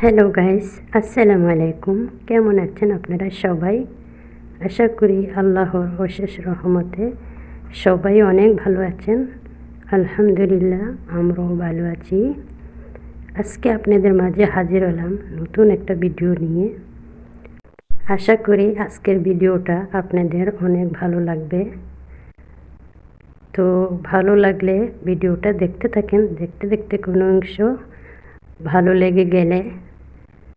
Hello guys আসসালামু আলাইকুম কেমন আছেন আপনারা সবাই? আশা করি আল্লাহর অশেষ রহমতে সবাই অনেক ভালো আছেন। আলহামদুলিল্লাহ, আমরাও ভালো আছি। আজকে আপনাদের মাঝে হাজির হলাম নতুন একটা ভিডিও নিয়ে। আশা করি আজকের ভিডিওটা আপনাদের অনেক ভালো লাগবে। তো ভালো লাগলে ভিডিওটা দেখতে থাকেন। দেখতে দেখতে কোনো অংশ ভালো লেগে গেলে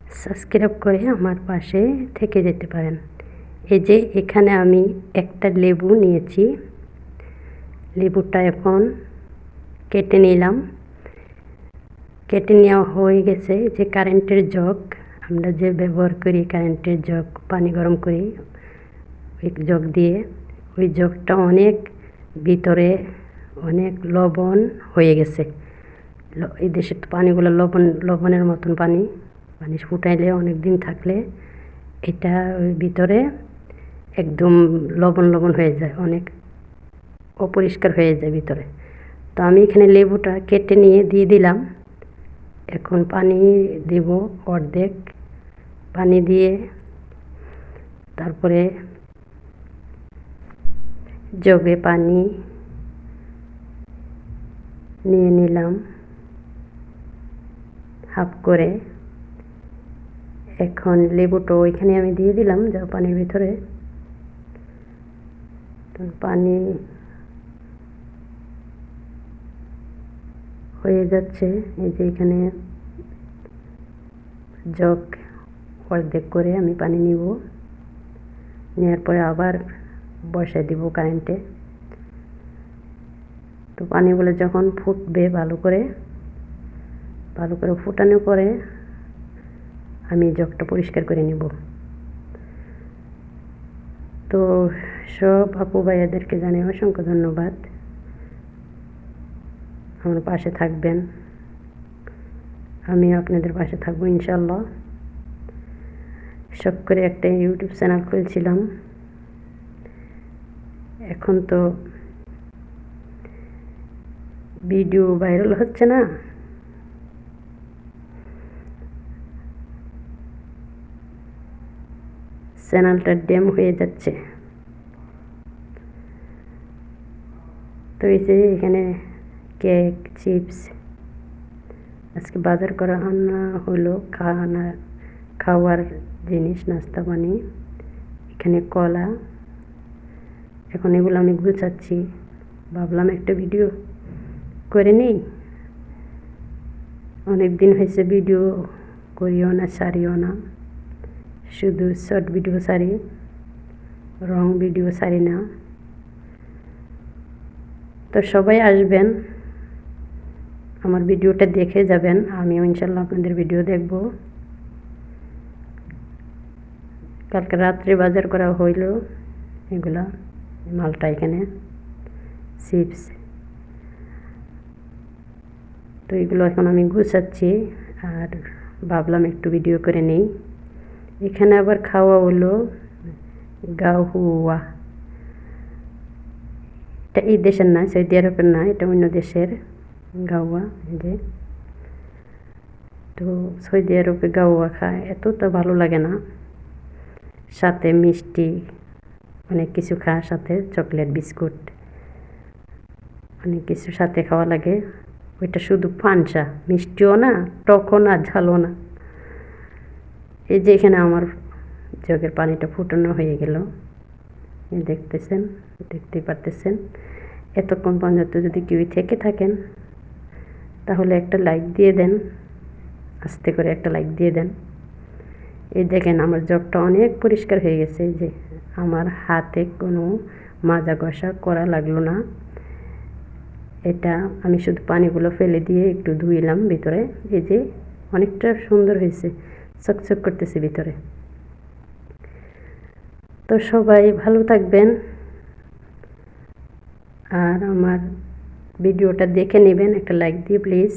সাবস্ক্রাইব করে আমার পাশে থেকে যেতে পারেন। এই যে এখানে আমি একটা লেবু নিয়েছি। লেবুটা এখন কেটে নিলাম। কেটে নেওয়া হয়ে গেছে যে কারেন্টের জগ। আমরা যে ব্যবহার করি কারেন্টের জগ, পানি গরম করি, ওই জগ দিয়ে। ওই জগটা অনেক ভিতরে অনেক লবণ হয়ে গেছে। এই দেশের পানিগুলো লবণ, লবণের মতন পানি। পানি ফুটাইলে অনেক দিন থাকলে এটা ওই ভিতরে একদম লবণ লবণ হয়ে যায়, অনেক অপরিষ্কার হয়ে যায় ভিতরে। তো আমি এখানে লেবুটা কেটে নিয়ে দিয়ে দিলাম। এখন পানি দেব অর্ধেক, পানি দিয়ে তারপরে জগে পানি নিয়ে নিলাম হাফ করে। এখন লেবুটো ওইখানে আমি দিয়ে দিলাম, যা পানির ভিতরে। পানি হয়ে যাচ্ছে, এই যে এখানে জগ অর্ধেক করে আমি পানি নিব। নেওয়ার পরে আবার বসাই দিব কারেন্টে। তো পানিগুলো যখন ফুটবে ভালো করে ভালো করে ফুটানো পরে আমি জগটা পরিষ্কার করে নিব। তো সব আপু ভাইয়াদেরকে জানাই অসংখ্য ধন্যবাদ। আমার পাশে থাকবেন। আমি আপনাদের পাশে থাকব ইনশাল্লাহ সব করে একটা ইউটিউব চ্যানেল খুলছিলাম। এখন তো ভিডিও ভাইরাল হচ্ছে না। চ্যানেলটা ড্যাম হয়ে যাচ্ছে। তো এই যে এখানে কেক, চিপস, আজকে বাজার করা হলো খাওয়ানা, খাওয়ার জিনিস, নাস্তা পানি, এখানে কলা। এখন এগুলো আমি গুছাচ্ছি। ভাবলাম একটা ভিডিও করে নেই। অনেক দিন হয়েছে ভিডিও করিও না, সারিও না। শুধু শর্ট ভিডিও সারি রং ভিডিও সারি না। তো সবাই আসবেন, আমার ভিডিওটা দেখে যাবেন, আমিও ইনশাল্লাহ আপনাদের ভিডিও দেখব। কালকে রাত্রে বাজার করা হইল, এগুলা, মালটা এখানে চিপস তো এগুলো এখন আমি গুছাচ্ছি, আর ভাবলাম একটু ভিডিও করে নেই। এখানে আবার খাওয়া হলো গাহুয়া। এটা এই দেশের না, সৌদি আরবের না, এটা অন্য দেশের গাওয়া যে। তো সৌদি আরবে গাওয়া খায় এতটা ভালো লাগে না। সাথে মিষ্টি, অনেক কিছু খায়, সাথে চকলেট, বিস্কুট, অনেক কিছু সাথে খাওয়া লাগে। ওইটা শুধু পানসা, মিষ্টিও না, টকও না, ঝালও না। এই যে এখানে আমার জগের পানিটা ফুটানো হয়ে গেল। দেখতেছেন, দেখতেই পারতেছেন। এতক্ষণ পর্যন্ত যদি কেউ থেকে থাকেন, তাহলে একটা লাইক দিয়ে দেন, আস্তে করে একটা লাইক দিয়ে দেন। এই দেখেন আমার জগটা অনেক পরিষ্কার হয়ে গেছে যে আমার হাতে কোনো মাজা ঘষা করা লাগল না। এটা আমি শুধু পানিগুলো ফেলে দিয়ে একটু ধুইলাম ভিতরে, এই যে অনেকটা সুন্দর হয়েছে। চকচক করতেছে ভিতরে। তো সবাই ভালো থাকবেন। আর আমার ভিডিওটা দেখে নেবেন, একটা লাইক দিয়ে প্লিজ